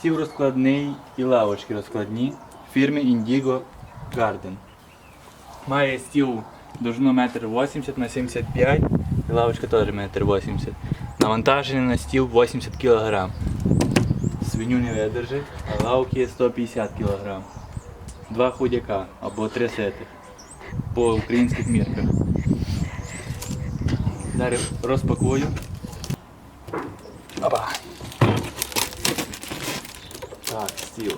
Стіл розкладний і лавочки розкладні фірми Indigo Garden. Має стіл довжину 1,80 на 75 і лавочка теж 1,80 м. Навантаження на стіл 80 кг. Свиню не видержить, а лавки 150 кг. Два худяка або три сети по українських мірках. Зараз розпакую. Так, стіл.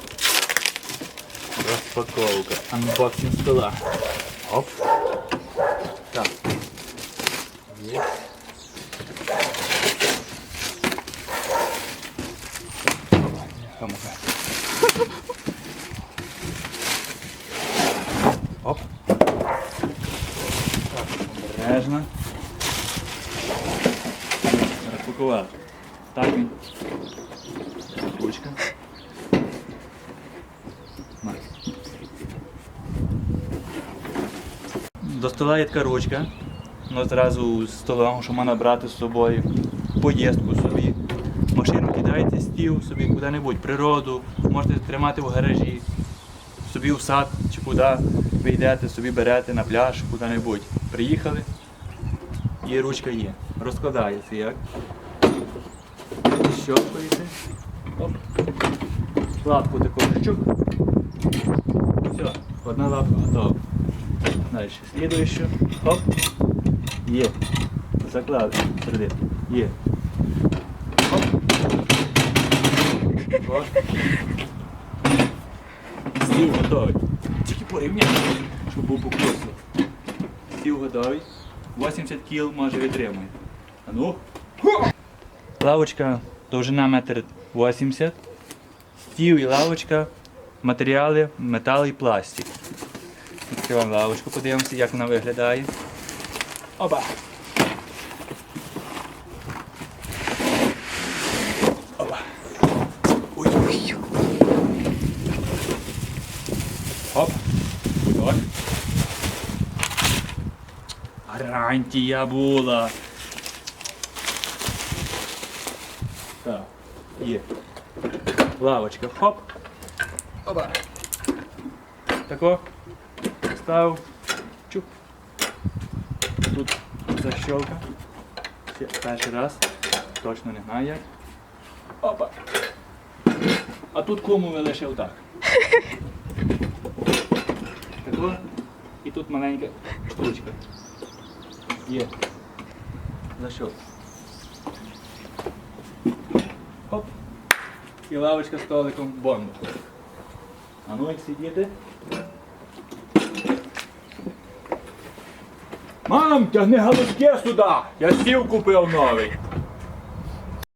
Розпаковка. Анбоксинг стола. Оп. Так. Є. Опа, помогай. Оп. Так, обережно. Розпакував. Так він. До стола є така ручка. Ну, зразу з столом, що можна брати з собою поїздку собі. Машину кидаєте, стіл собі куди-небудь, природу, можете тримати в гаражі, собі в сад чи куди ви йдете, собі берете на пляж, куди-небудь. Приїхали і ручка є. Розкладається як. Щелкаєте. Оп. Лапку таку чук. Все, одна лапка готова. Далі, слідуючу. Хоп. Є. Заклали. Середину. Є. Хоп. О. Стіл готовий. Тільки порівняти, щоб був по курсу. Стіл готовий. 80 кіл може витримує. А ну. Лавочка довжина метр 80. Стіл і лавочка, матеріали, метал і пластик. Відкриваємо лавочку, подивимося, як вона виглядає. Опа! Опа! Ой-ой! Оп! Так. Гарантія була! Так, є. Лавочка, хоп. Опа. Тако. Став. Чуп. Тут защелка. Перший раз. Точно не знаю як. Опа. А тут кому ви лише отак. Тако. І тут маленька штучка. Є. Защелка. Хоп. І лавочка з столиком бомба. А ну як сидіти? Мам, тягни галузки сюди! Я сів купив новий.